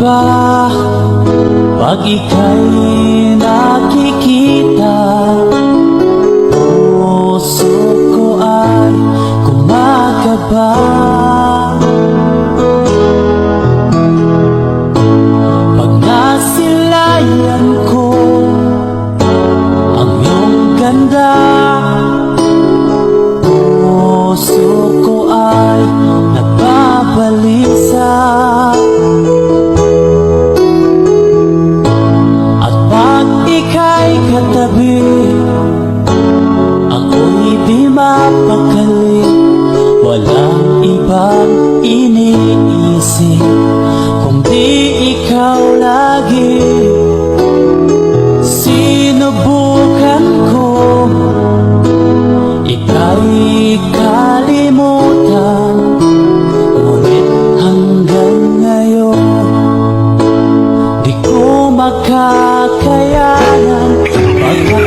ba pag ika'y nakikita? Puso ko ay kumakaba. Makakayanan Pagkat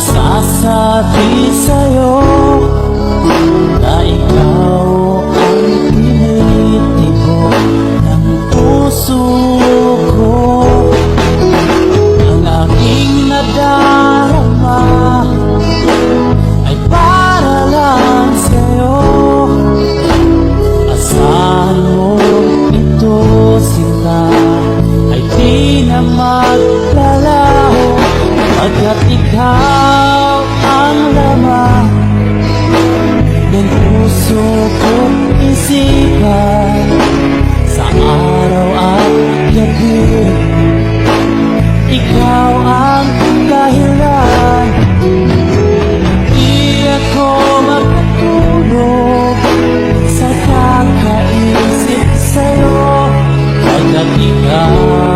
Masasabi sa'yo Na ikaw ang tinitibo ng puso ko. Ang aking nadarama Ay para lang sa'yo. Asahan mo ito sinta Ay di na maglalaho Pagkat ikaw ang laman Ng puso ko't isipan. Sa araw at gabi Ikaw ang dahilan. Di ako makatulog Sa kakaisip sa'yo. Pagkat ikaw